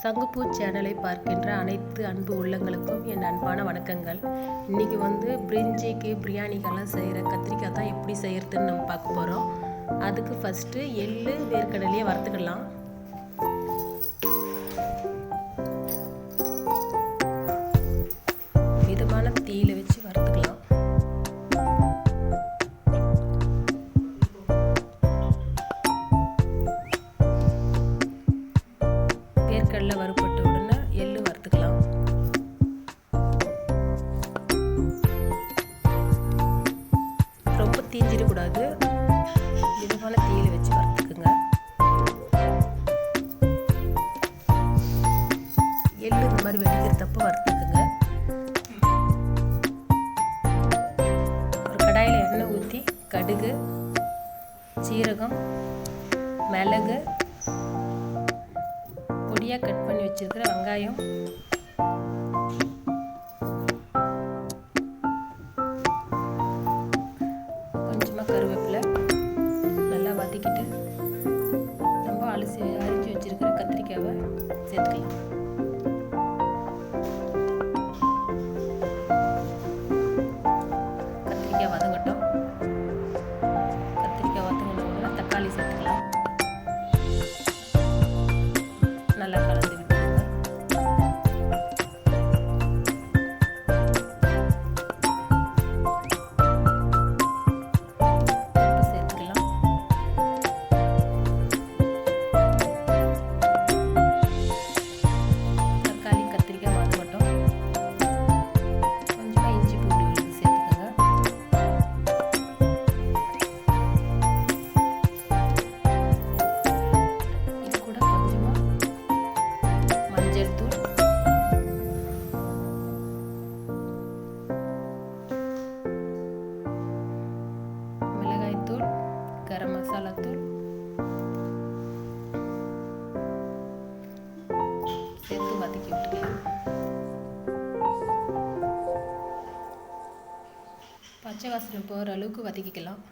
சங்குப்பூ சேனலை பார்க்கின்ற அனைத்து அன்பு உள்ளங்களுக்கும் என் அன்பான வணக்கங்கள். இன்றைக்கி வந்து பிரிஞ்சிக்கு பிரியாணிக்கெல்லாம் செய்கிற கத்திரிக்காய் தான் எப்படி செய்கிறதுன்னு நம்ம பார்க்க போகிறோம் அதுக்கு ஃபஸ்ட்டு எள்ளு வேர்க்கடலையே வறுத்துக்கலாம். நல்லா வறுப்பட்ட உடனே எள்ளு வறுத்துக்கலாம். ரொம்ப தீஞ்சிடக்கூடாது. மிதமான தீயில் வச்சு வறுத்துக்குங்க. எள்ளு இந்த மாதிரி வெடிக்கிறதப்போ வறுத்துக்குங்க. ஒரு கடாயில் எண்ணெய் ஊற்றி கடுகு சீரகம் மிளகு பொடியாக கட் பண்ணி வச்சிருக்கிற வெங்காயம். கொஞ்சமாக கருவேப்பிலை. கரம் சேர்த்து வதக்கி விட்டுக்கலாம் பச்சை வாசனை போகிற அளவுக்கு வதக்கிக்கலாம்.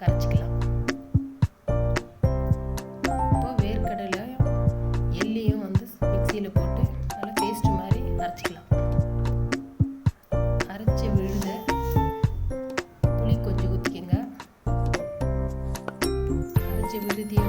கரைச்சிக்கலாம். இப்போ வேர்க்கடலை எள்ளியும் வந்து மிக்சியில் போட்டு நல்லா பேஸ்ட் மாதிரி அரைச்சிக்கலாம். அரைச்ச விழுத. புளி கொஞ்சம் ஊற்றிக்கங்க அரைச்ச விழுதியை